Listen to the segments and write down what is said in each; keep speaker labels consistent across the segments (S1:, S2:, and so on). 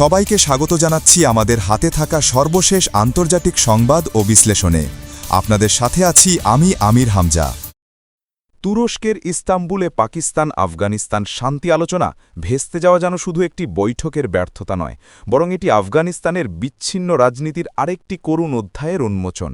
S1: সবাইকে স্বাগত জানাচ্ছি আমাদের হাতে থাকা সর্বশেষ আন্তর্জাতিক সংবাদ ও বিশ্লেষণে। আপনাদের সাথে আছি আমি আমির হামজা।
S2: তুরস্কের ইস্তাম্বুলে পাকিস্তান, আফগানিস্তান শান্তি আলোচনা, ভেস্তে যাওয়া যেন শুধু একটি বৈঠকের ব্যর্থতা নয়, বরং এটি আফগানিস্তানের বিচ্ছিন্ন রাজনীতির আরেকটি করুণ অধ্যায়ের উন্মোচন।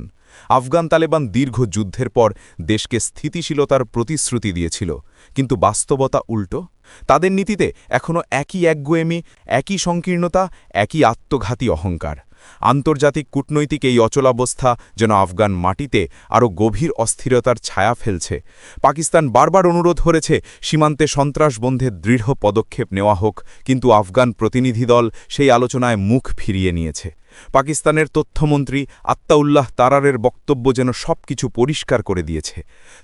S2: আফগান তালেবান দীর্ঘ যুদ্ধের পর দেশকে স্থিতিশীলতার প্রতিশ্রুতি দিয়েছিল, কিন্তু বাস্তবতা উল্টো। তাদের নীতিতে এখনও একই একগুয়েমি, একই সংকীর্ণতা, একই আত্মঘাতী অহংকার। আন্তর্জাতিক কূটনৈতিক এই অচলাবস্থা যেন আফগান মাটিতে আরও গভীর অস্থিরতার ছায়া ফেলছে। পাকিস্তান বারবার অনুরোধ করেছে, সীমান্তে সন্ত্রাস বন্ধে দৃঢ় পদক্ষেপ নেওয়া হোক, কিন্তু আফগান প্রতিনিধি দল সেই আলোচনায় মুখ ফিরিয়ে নিয়েছে। পাকিস্তানের তথ্যমন্ত্রী আত্মাউল্লাহ তারারের বক্তব্য যেন সবকিছু পরিষ্কার করে দিয়েছে।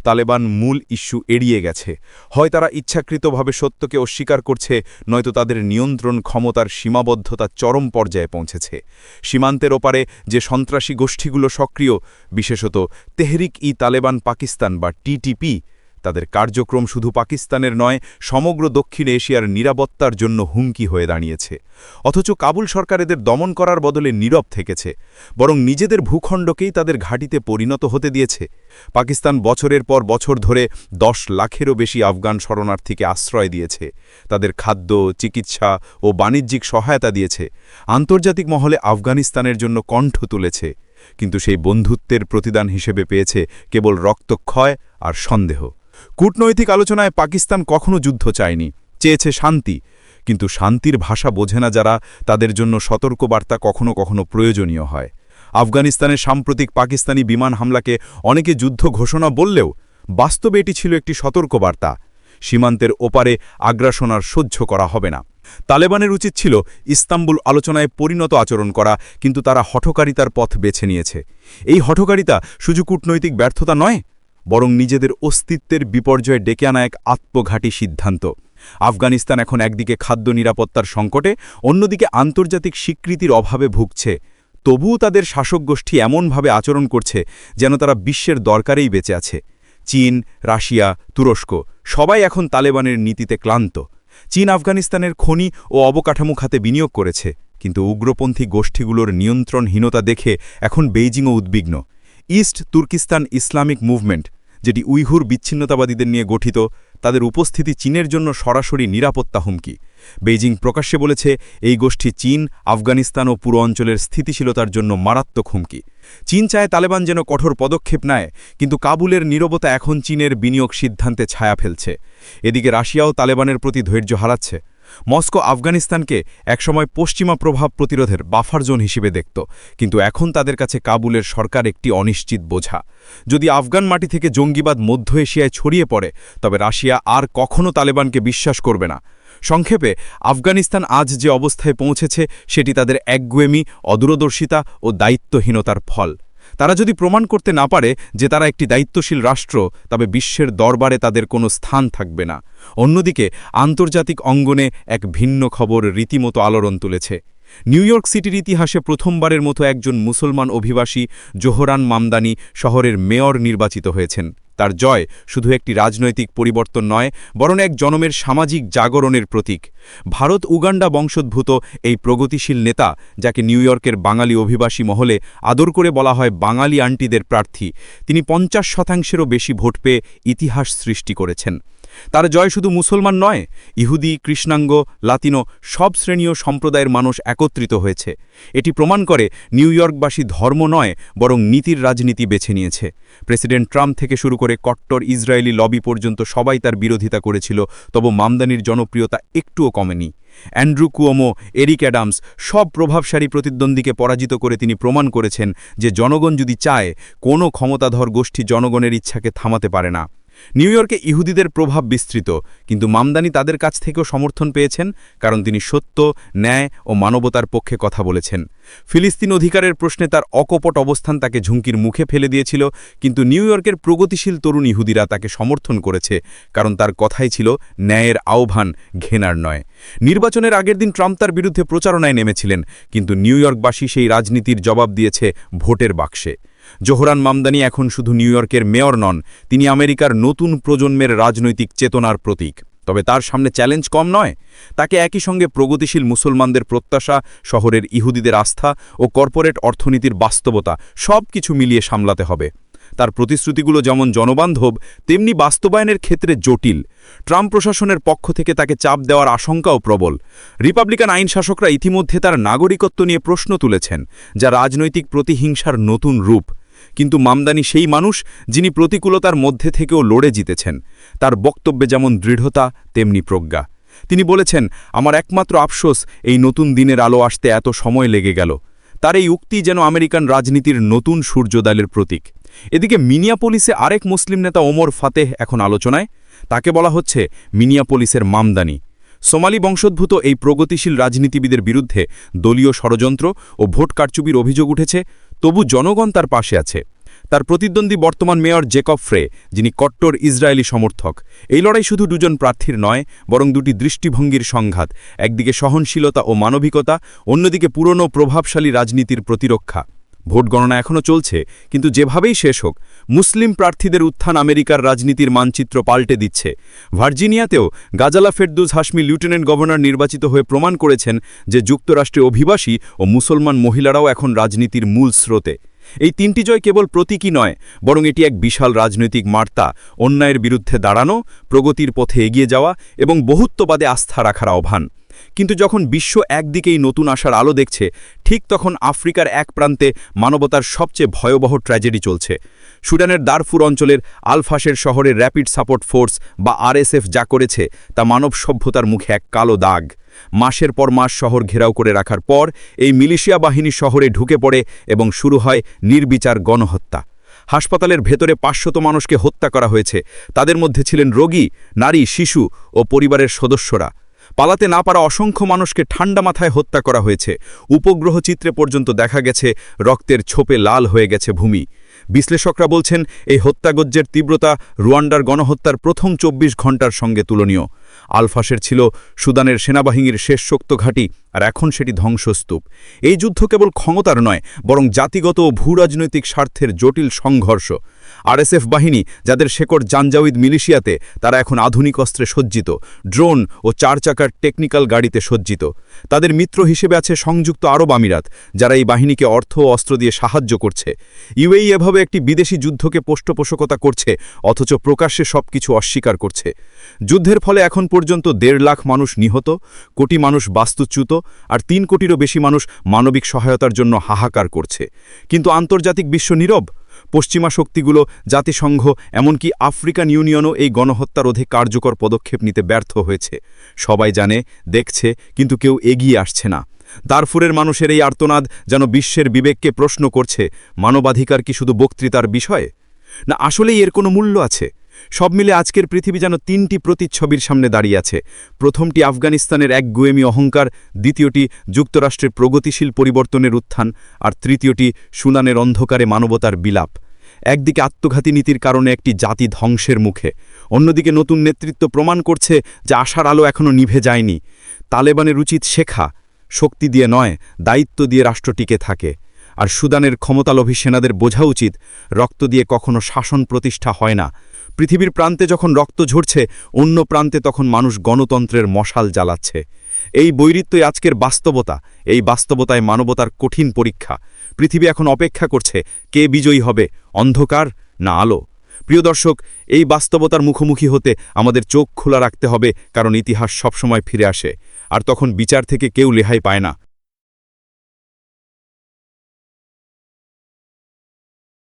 S2: তালেবান মূল ইস্যু এড়িয়ে গেছে। হয় তারা ইচ্ছাকৃতভাবে সত্যকে অস্বীকার করছে, নয়তো তাদের নিয়ন্ত্রণ ক্ষমতার সীমাবদ্ধতা চরম পর্যায়ে পৌঁছেছে। সীমান্তের ওপারে যে সন্ত্রাসী গোষ্ঠীগুলো সক্রিয়, বিশেষত তেহরিক ই তালেবান পাকিস্তান বা টিটিপি তাদের কার্যক্রম শুধু পাকিস্তানের নয়, সমগ্র দক্ষিণ এশিয়ার নিরাপত্তার জন্য হুমকি হয়ে দাঁড়িয়েছে। অথচ কাবুল সরকার এদের দমন করার বদলে নীরব থেকেছে, বরং নিজেদের ভূখণ্ডকেই তাদের ঘাঁটিতে পরিণত হতে দিয়েছে। পাকিস্তান বছরের পর বছর ধরে দশ লাখেরও বেশি আফগান শরণার্থীকে আশ্রয় দিয়েছে। তাদের খাদ্য, চিকিৎসা ও বাণিজ্যিক সহায়তা দিয়েছে। আন্তর্জাতিক মহলে আফগানিস্তানের জন্য কণ্ঠ তুলেছে, কিন্তু সেই বন্ধুত্বের প্রতিদান হিসেবে পেয়েছে কেবল রক্তক্ষয় আর সন্দেহ। কূটনৈতিক আলোচনায় পাকিস্তান কখনো যুদ্ধ চায়নি, চেয়েছে শান্তি। কিন্তু শান্তির ভাষা বোঝে না যারা, তাদের জন্য সতর্কবার্তা কখনো কখনো প্রয়োজনীয় হয়। আফগানিস্তানের সাম্প্রতিক পাকিস্তানি বিমান হামলাকে অনেকে যুদ্ধ ঘোষণা বললেও, বাস্তবে এটি ছিল একটি সতর্কবার্তা। সীমান্তের ওপারে আগ্রাসন আর সহ্য করা হবে না। তালেবানের উচিত ছিল ইস্তাম্বুল আলোচনায় পরিণত আচরণ করা, কিন্তু তারা হঠকারিতার পথ বেছে নিয়েছে। এই হঠকারিতা শুধু কূটনৈতিক ব্যর্থতা নয় বরং নিজেদের অস্তিত্বের বিপর্যয়ে ডেকে আনা এক আত্মঘাতী সিদ্ধান্ত। আফগানিস্তান এখন একদিকে খাদ্য নিরাপত্তার সংকটে, অন্যদিকে আন্তর্জাতিক স্বীকৃতির অভাবে ভুগছে। তবুও তাদের শাসক গোষ্ঠী এমনভাবে আচরণ করছে যেন তারা বিশ্বের দরকারেই বেঁচে আছে। চীন, রাশিয়া, তুরস্ক সবাই এখন তালেবানের নীতিতে ক্লান্ত। চীন আফগানিস্তানের খনি ও অবকাঠামো খাতে বিনিয়োগ করেছে, কিন্তু উগ্রপন্থী গোষ্ঠীগুলোর নিয়ন্ত্রণহীনতা দেখে এখন বেইজিংও উদ্বিগ্ন। ইস্ট তুর্কিস্তান ইসলামিক মুভমেন্ট, যেটি উইহুর বিচ্ছিন্নতাবাদীদের নিয়ে গঠিত, তাদের উপস্থিতি চীনের জন্য সরাসরি নিরাপত্তা হুমকি। বেইজিং প্রকাশ্যে বলেছে, এই গোষ্ঠী চীন, আফগানিস্তান ও পুরো অঞ্চলের স্থিতিশীলতার জন্য মারাত্মক হুমকি। চীন চায় তালেবান যেন কঠোর পদক্ষেপ নেয়, কিন্তু কাবুলের নীরবতা এখন চীনের বিনিয়োগ সিদ্ধান্তে ছায়া ফেলছে। এদিকে রাশিয়াও তালেবানের প্রতি ধৈর্য হারাচ্ছে। মস্কো আফগানিস্তানকে একসময় পশ্চিমা প্রভাব প্রতিরোধের বাফার জোন হিসেবে দেখত, কিন্তু এখন তাদের কাছে কাবুলের সরকার একটি অনিশ্চিত বোঝা। যদি আফগান মাটি থেকে জঙ্গিবাদ মধ্য এশিয়ায় ছড়িয়ে পড়ে, তবে রাশিয়া আর কখনও তালেবানকে বিশ্বাস করবে না। সংক্ষেপে, আফগানিস্তান আজ যে অবস্থায় পৌঁছেছে, সেটি তাদের একগুয়েমি, অদূরদর্শিতা ও দায়িত্বহীনতার ফল। তারা যদি প্রমাণ করতে না পারে যে তারা একটি দায়িত্বশীল রাষ্ট্র, তবে বিশ্বের দরবারে তাদের কোনো স্থান থাকবে না। অন্যদিকে, আন্তর্জাতিক অঙ্গনে এক ভিন্ন খবর রীতিমতো আলোড়ন তুলেছে। নিউ ইয়র্ক সিটির ইতিহাসে প্রথমবারের মতো একজন মুসলমান অভিবাসী জোহরান মামদানি শহরের মেয়র নির্বাচিত হয়েছেন। তার জয় শুধু একটি রাজনৈতিক পরিবর্তন নয়, বরং এক জনমের সামাজিক জাগরণের প্রতীক। ভারত উগান্ডা বংশোদ্ভূত এই প্রগতিশীল নেতা, যাকে নিউ ইয়র্কের বাঙালি অভিবাসী মহলে আদর করে বলা হয় বাঙালি আন্টিদের প্রার্থী, তিনি পঞ্চাশ শতাংশেরও বেশি ভোট পেয়ে ইতিহাস সৃষ্টি করেছেন। তার জয় শুধু মুসলমান নয়, ইহুদি, কৃষ্ণাঙ্গ, লাতিনো সব শ্রেণীয় সম্প্রদায়ের মানুষ একত্রিত হয়েছে। এটি প্রমাণ করে নিউ ইয়র্কবাসী ধর্ম নয়, বরং নীতির রাজনীতি বেছে নিয়েছে। প্রেসিডেন্ট ট্রাম্প থেকে শুরু করে কট্টর ইসরায়েলি লবি পর্যন্ত সবাই তার বিরোধিতা করেছিল, তবু মামদানির জনপ্রিয়তা একটুও কমেনি। অ্যান্ড্রু কুয়োমো, এরিক অ্যাডামস সব প্রভাবশালী প্রতিদ্বন্দ্বীকে পরাজিত করে তিনি প্রমাণ করেছেন যে জনগণ যদি চায়, কোনো ক্ষমতাধর গোষ্ঠী জনগণের ইচ্ছাকে থামাতে পারে না। নিউ ইয়র্কে ইহুদিদের প্রভাব বিস্তৃত, কিন্তু মামদানি তাদের কাছ থেকেও সমর্থন পেয়েছেন, কারণ তিনি সত্য, ন্যায় ও মানবতার পক্ষে কথা বলেছেন। ফিলিস্তিন অধিকারের প্রশ্নে তার অকপট অবস্থান তাকে ঝুঁকির মুখে ফেলে দিয়েছিল, কিন্তু নিউ ইয়র্কের প্রগতিশীল তরুণ ইহুদিরা তাকে সমর্থন করেছে, কারণ তার কথাই ছিল ন্যায়ের আহ্বান, ঘেনার নয়। নির্বাচনের আগের দিন ট্রাম্প তার বিরুদ্ধে প্রচারণায় নেমেছিলেন, কিন্তু নিউ ইয়র্কবাসী সেই রাজনীতির জবাব দিয়েছে ভোটের বাক্সে। জোহরান মামদানি এখন শুধু নিউ ইয়র্কের মেয়র নন, তিনি আমেরিকার নতুন প্রজন্মের রাজনৈতিক চেতনার প্রতীক। তবে তার সামনে চ্যালেঞ্জ কম নয়, তাকে একই সঙ্গে প্রগতিশীল মুসলমানদের প্রত্যাশা, শহরের ইহুদিদের আস্থা ও কর্পোরেট অর্থনীতির বাস্তবতা সব কিছু মিলিয়ে সামলাতে হবে। তার প্রতিশ্রুতিগুলো যেমন জনবান্ধব, তেমনি বাস্তবায়নের ক্ষেত্রে জটিল। ট্রাম্প প্রশাসনের পক্ষ থেকে তাকে চাপ দেওয়ার আশঙ্কাও প্রবল। রিপাবলিকান আইন শাসকরা ইতিমধ্যে তার নাগরিকত্ব নিয়ে প্রশ্ন তুলেছেন, যা রাজনৈতিক প্রতিহিংসার নতুন রূপ। কিন্তু মামদানি সেই মানুষ যিনি প্রতিকূলতার মধ্যে থেকেও লড়ে জিতেছেন। তার বক্তব্যে যেমন দৃঢ়তা, তেমনি প্রজ্ঞা। তিনি বলেছেন, আমার একমাত্র আফসোস, এই নতুন দিনের আলো আসতে এত সময় লেগে গেল। তার এই উক্তি যেন আমেরিকান রাজনীতির নতুন সূর্যদালের প্রতীক। এদিকে মিনিয়াপোলিসে আরেক মুসলিম নেতা ওমর ফাতেহ এখন আলোচনায়। তাকে বলা হচ্ছে মিনিয়াপোলিসের মামদানি। সোমালি বংশোদ্ভূত এই প্রগতিশীল রাজনীতিবিদের বিরুদ্ধে দলীয় ষড়যন্ত্র ও ভোট কারচুপির অভিযোগ উঠেছে। তবু জনগণ তার পাশে আছে। তার প্রতিদ্বন্দ্বী বর্তমান মেয়র জেকব ফ্রে, যিনি কট্টর ইসরায়েলি সমর্থক। এই লড়াই শুধু দুজন প্রার্থীর নয়, বরং দুটি দৃষ্টিভঙ্গির সংঘাত। একদিকে সহনশীলতা ও মানবিকতা, অন্যদিকে পুরনো প্রভাবশালী রাজনীতির প্রতিরক্ষা। ভোট গণনা এখনও চলছে, কিন্তু যেভাবেই শেষ হোক, মুসলিম প্রার্থীদের উত্থান আমেরিকার রাজনীতির মানচিত্র পাল্টে দিচ্ছে। ভার্জিনিয়াতেও গাজালা ফেরদুজ হাসমি লিউটেন্যান্ট গভর্নর নির্বাচিত হয়ে প্রমাণ করেছেন যে যুক্তরাষ্ট্রে অভিবাসী ও মুসলমান মহিলারাও এখন রাজনীতির মূল স্রোতে। এই তিনটি জয় কেবল প্রতীকী নয়, বরং এটি এক বিশাল রাজনৈতিক মার্তা অন্যায়ের বিরুদ্ধে দাঁড়ানো, প্রগতির পথে এগিয়ে যাওয়া এবং বহুত্ববাদে আস্থা রাখার আহ্বান। কিন্তু যখন বিশ্ব একদিকেই নতুন আশার আলো দেখছে, ঠিক তখন আফ্রিকার এক প্রান্তে মানবতার সবচেয়ে ভয়াবহ ট্র্যাজেডি চলছে। সুডানের দারফুর অঞ্চলের আলফাসের শহরের র্যাপিড সাপোর্ট ফোর্স বা আরএসএফ যা করেছে, তা মানব সভ্যতার মুখে এক কালো দাগ। মাসের পর মাস শহর ঘেরাও করে রাখার পর, এই মিলিশিয়া বাহিনী শহরে ঢুকে পড়ে এবং শুরু হয় নির্বিচার গণহত্যা। হাসপাতালের ভেতরে পাঁচশত মানুষকে হত্যা করা হয়েছে। তাদের মধ্যে ছিলেন রোগী, নারী, শিশু ও পরিবারের সদস্যরা। পালাতে না পারা অসংখ্য মানুষকে ঠান্ডা মাথায় হত্যা করা হয়েছে। উপগ্রহ চিত্রে পর্যন্ত দেখা গেছে, রক্তের ছোপে লাল হয়ে গেছে ভূমি। বিশ্লেষকরা বলছেন, এই হত্যাগজ্যের তীব্রতা রুয়ান্ডার গণহত্যার প্রথম চব্বিশ ঘণ্টার সঙ্গে তুলনীয়। আলফাসের ছিল সুদানের সেনাবাহিনীর শেষ শক্ত ঘাঁটি, আর এখন সেটি ধ্বংসস্তূপ। এই যুদ্ধ কেবল ক্ষমতার নয়, বরং জাতিগত ও ভূরাজনৈতিক স্বার্থের জটিল সংঘর্ষ। আরএসএফ বাহিনী, যাদের শেকড় জানজাউদ মিলিশিয়াতে, তারা এখন আধুনিক অস্ত্রে সজ্জিত, ড্রোন ও চার চাকার টেকনিক্যাল গাড়িতে সজ্জিত। তাদের মিত্র হিসেবে আছে সংযুক্ত আরব আমিরাত, যারা এই বাহিনীকে অর্থ ও অস্ত্র দিয়ে সাহায্য করছে। ইউএই এভাবে একটি বিদেশি যুদ্ধকে পৃষ্ঠপোষকতা করছে, অথচ প্রকাশ্যে সবকিছু অস্বীকার করছে। যুদ্ধের ফলে এখন পর্যন্ত দেড় লাখ মানুষ নিহত, কোটি মানুষ বাস্তুচ্যুত, আর তিন কোটিরও বেশি মানুষ মানবিক সহায়তার জন্য হাহাকার করছে। কিন্তু আন্তর্জাতিক বিশ্ব নীরব। পশ্চিমা শক্তিগুলো, জাতিসংঘ, এমনকি আফ্রিকান ইউনিয়নও এই গণহত্যা রোধে কার্যকর পদক্ষেপ নিতে ব্যর্থ হয়েছে। সবাই জানে, দেখছে, কিন্তু কেউ এগিয়ে আসছে না। দারফুরের মানুষের এই আর্তনাদ যেন বিশ্বের বিবেককে প্রশ্ন করছে, মানবাধিকার কি শুধু বক্তৃতার বিষয়ে? না, আসলেই এর কোনো মূল্য আছে? সব মিলে আজকের পৃথিবী যেন তিনটি প্রতিচ্ছবির সামনে দাঁড়িয়ে আছে। প্রথমটি আফগানিস্তানের এক গুয়েমি অহংকার, দ্বিতীয়টি যুক্তরাষ্ট্রের প্রগতিশীল পরিবর্তনের উত্থান, আর তৃতীয়টি সুনানের অন্ধকারে মানবতার বিলাপ। একদিকে আত্মঘাতী নীতির কারণে একটি জাতি ধ্বংসের মুখে, অন্যদিকে নতুন নেতৃত্ব প্রমাণ করছে যে আশার আলো এখনও নিভে যায়নি। তালেবানের উচিত শেখা, শক্তি দিয়ে নয়, দায়িত্ব দিয়ে রাষ্ট্র টিকে থাকে। আর সুদানের ক্ষমতালোভী সেনাদের বোঝা উচিত, রক্ত দিয়ে কখনো শাসন প্রতিষ্ঠা হয় না। পৃথিবীর প্রান্তে যখন রক্ত ঝরছে, অন্য প্রান্তে তখন মানুষ গণতন্ত্রের মশাল জ্বালাচ্ছে। এই বৈরিত্যই আজকের বাস্তবতা, এই বাস্তবতায় মানবতার কঠিন পরীক্ষা। পৃথিবী এখন অপেক্ষা করছে, কে বিজয়ী হবে, অন্ধকার না আলো? প্রিয় দর্শক, এই বাস্তবতার মুখোমুখি হতে আমাদের চোখ খোলা রাখতে হবে, কারণ ইতিহাস সবসময় ফিরে আসে। আর তখন বিচার থেকে কেউ লেহাই পায় না।